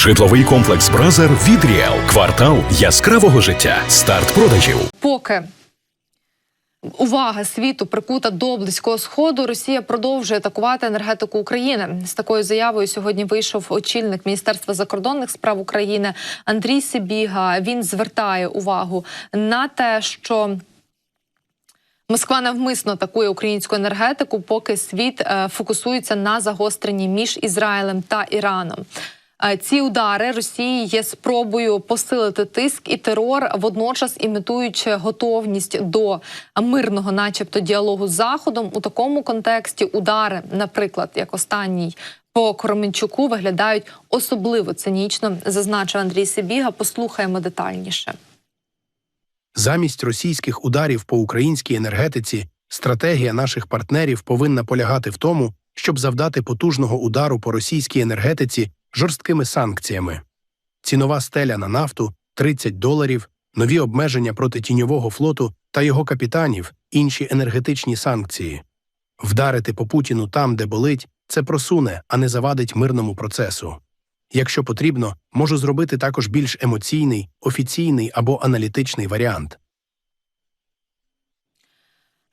Житловий комплекс Бразер від Ріел. Квартал яскравого життя. Старт продажів. Поки увага світу прикута до близького сходу, Росія продовжує атакувати енергетику України. З такою заявою сьогодні вийшов очільник Міністерства закордонних справ України Андрій Сибіга. Він звертає увагу на те, що Москва навмисно атакує українську енергетику, поки світ е, фокусується на загостренні між Ізраїлем та Іраном. Е, Ці удари Росії є спробою посилити тиск і терор, водночас імітуючи готовність до мирного, начебто, діалогу з заходом. У такому контексті удари, наприклад, як останній по Короменчуку, виглядають особливо цинічно, зазначив Андрій Сибіга. Послухаємо детальніше. Замість російських ударів по українській енергетиці стратегія наших партнерів повинна полягати в тому, щоб завдати потужного удару по російській енергетиці жорсткими санкціями. Цінова стеля на нафту 30 доларів, нові обмеження проти тіньового флоту та його капітанів, інші енергетичні санкції. Вдарити по Путіну там, де болить, це просуне, а не завадить мирному процесу. Якщо потрібно, можу зробити також більш емоційний, офіційний або аналітичний варіант.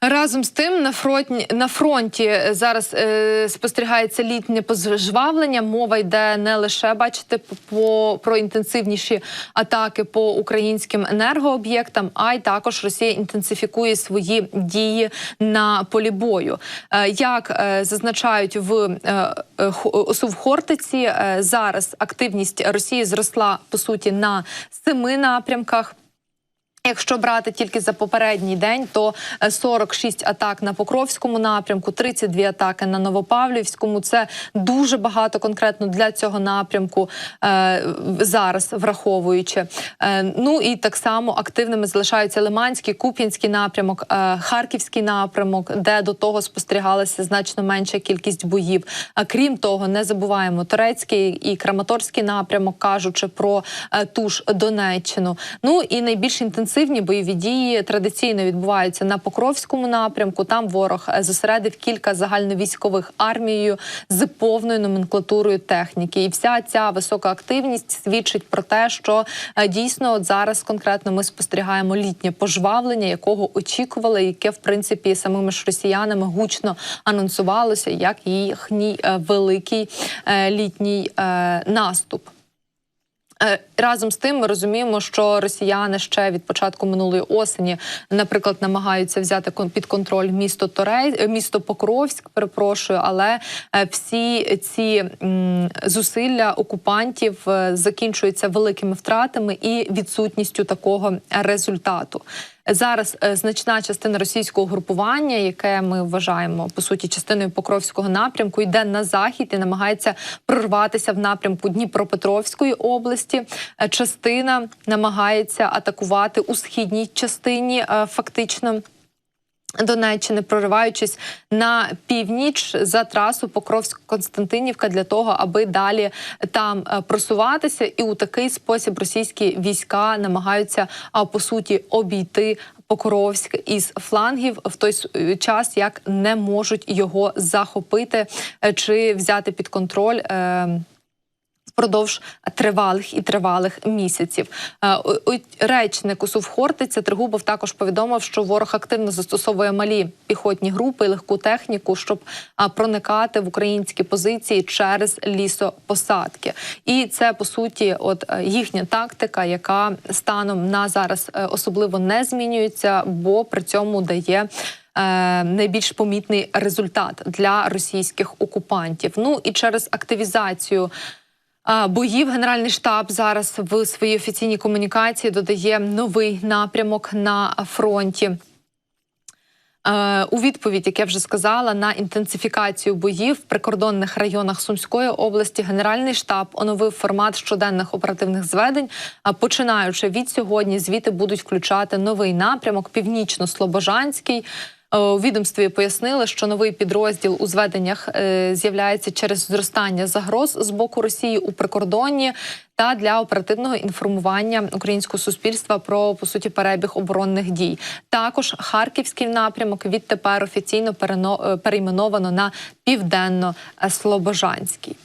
Разом з тим на фронті на фронті зараз е, спостерігається літнє пожвавлення. Мова йде не лише бачите по про інтенсивніші атаки по українським енергооб'єктам, а й також Росія інтенсифікує свої дії на полі бою. Е, як е, зазначають в е, е, ОСУ в Хортиці, е, зараз активність Росії зросла по суті на семи напрямках. Якщо брати тільки за попередній день, то е, 46 атак на Покровському напрямку, 32 атаки на Новопавлівському. Це дуже багато конкретно для цього напрямку е, зараз, враховуючи. Е, ну і так само активними залишаються Лиманський, Куп'янський напрямок, е, Харківський напрямок, де до того спостерігалася значно менша кількість боїв. А крім того, не забуваємо Турецький і Краматорський напрямок, кажучи про е, ту ж Донеччину. Ну і найбільш інтенсивні бойові дії традиційно відбуваються на Покровському напрямку. Там ворог е, зосередив кілька загальновійськових армією з повною номенклатурою техніки. І вся ця висока активність свідчить про те, що е, дійсно от зараз конкретно ми спостерігаємо літнє пожвавлення, якого очікували, яке в принципі самими ж росіянами гучно анонсувалося як їхній е, великий літній наступ. Е, Разом з тим ми розуміємо, що росіяни ще від початку минулої осені, наприклад, намагаються взяти під контроль місто Торей, е, місто Покровськ. Перепрошую, але е, всі ці зусилля окупантів закінчуються великими втратами і відсутністю такого результату. Зараз е, значна частина російського групування, яке ми вважаємо по суті частиною Покровського напрямку, йде на захід і намагається прорватися в напрямку Дніпропетровської області. Е, Частина намагається атакувати у східній частині, е, фактично. Донеччини, прориваючись на північ за трасу Покровськ-Константинівка для того, аби далі там е, просуватися, і у такий спосіб російські війська намагаються а, по суті обійти Покровськ із флангів в той е, час, як не можуть його захопити е, чи взяти під контроль. Е, Впродовж тривалих і тривалих місяців Е, речник УСУВ Хортиця Тригубов також повідомив, що ворог активно застосовує малі піхотні групи легку техніку, щоб проникати в українські позиції через лісопосадки. І це по суті, от е, їхня тактика, яка станом на зараз е, особливо не змінюється, бо при цьому дає. Найбільш помітний результат для російських окупантів. Ну і через активізацію Боїв Генеральний штаб зараз в своїй офіційній комунікації додає новий напрямок на фронті. Е, У відповідь, як я вже сказала, на інтенсифікацію боїв в прикордонних районах Сумської області Генеральний штаб оновив формат щоденних оперативних зведень. А починаючи від сьогодні, звіти будуть включати новий напрямок Північно-Слобожанський. Е, У відомстві пояснили, що новий підрозділ у зведеннях е, з'являється через зростання загроз з боку Росії у прикордонні та для оперативного інформування українського суспільства про по суті перебіг оборонних дій. Також харківський напрямок відтепер офіційно е, перейменовано на південно-слобожанський.